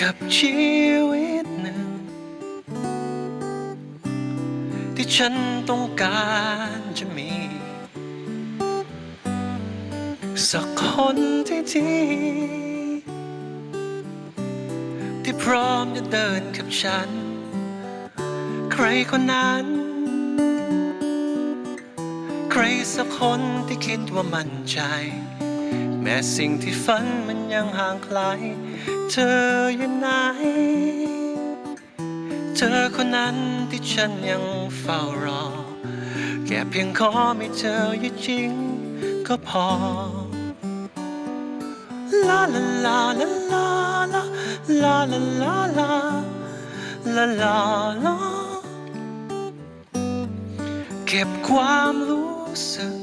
กับชีวิตหนึ่ง ที่ฉันต้องการจะมี สักคนที่ดีที่พร้อมจะเดินกับฉัน ใครคนนั้น ใครสักคนที่คิดว่ามั่นใจ แม้สิ่งที่ฝันมันยังห่างไกล เธออยู่ไหน เธอคนนั้นที่ฉันยังเฝ้ารอ แค่เพียงขอไม่เธออยู่จริงก็พอ ลาลาลาลาลาลาลาลาลาลาลาลา เก็บความรู้สึก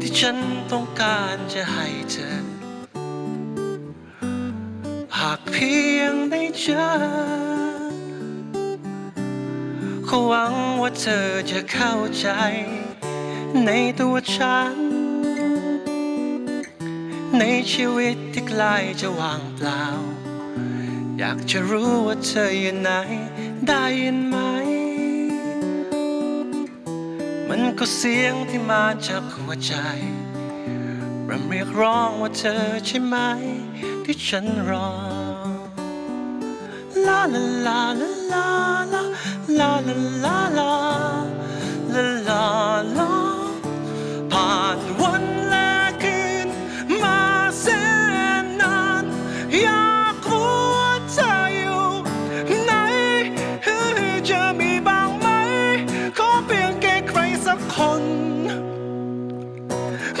ที่ฉันต้องการจะให้เธอ หากเพียงได้เจอก็หวังว่าเธอจะเข้าใจ ในตัวฉัน ในชีวิตที่ใกล้จะว่างเปล่า อยากจะรู้ว่าเธออยู่ไหน ได้ยินไหม มันก็เสียงที่มาจากหัวใจรำเรียกร้องว่าเธอใช่ไหม ที่ฉันรอ ลาลาลาลาลาลาลาลาลาลาลาลา ก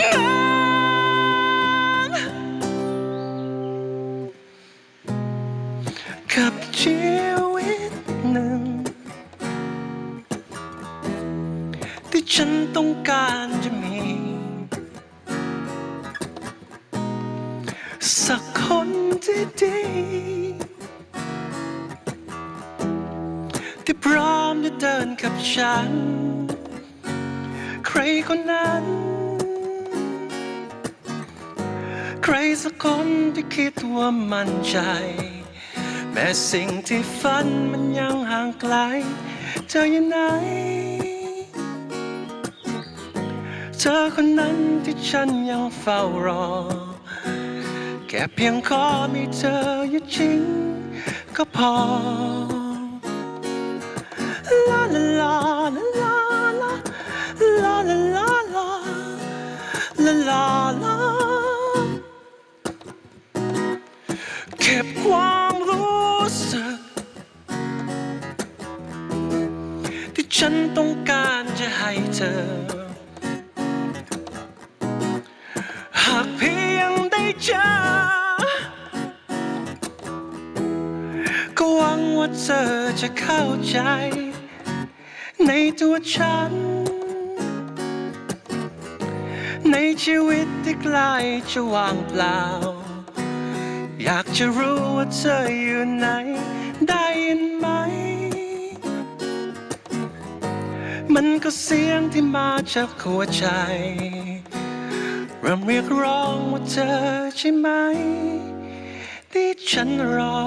ับชีวิตหนึ่ง ที่ฉันต้องการจะมี สักคนที่ดีที่พร้อมจะเดินกับฉัน ใครคนนั้น รสักคนที่คิดว่ามั่นใจ แม้สิ่งที่ฝันมันยังห่างไกล เธออยู่ไหน เธอคนนั้นที่ฉันยังเฝ้ารอ แค่เพียงขอมีเธออยู่จริงก็พอ ก็บความรู้สึก ที่ฉันต้องการจะให้เธอ หากเพียงได้เจอ ก็หวังว่าเธอจะเข้าใจ ในตัวฉัน ในชีวิตที่ใกล้จะว่างเปล่า อยากจะรู้ว่าเธออยู่ไหน ได้ยินไหม มันก็เสียงที่มาจากหัวใจรำเรียกร้องว่าเธอใช่ไหม ที่ฉันรอ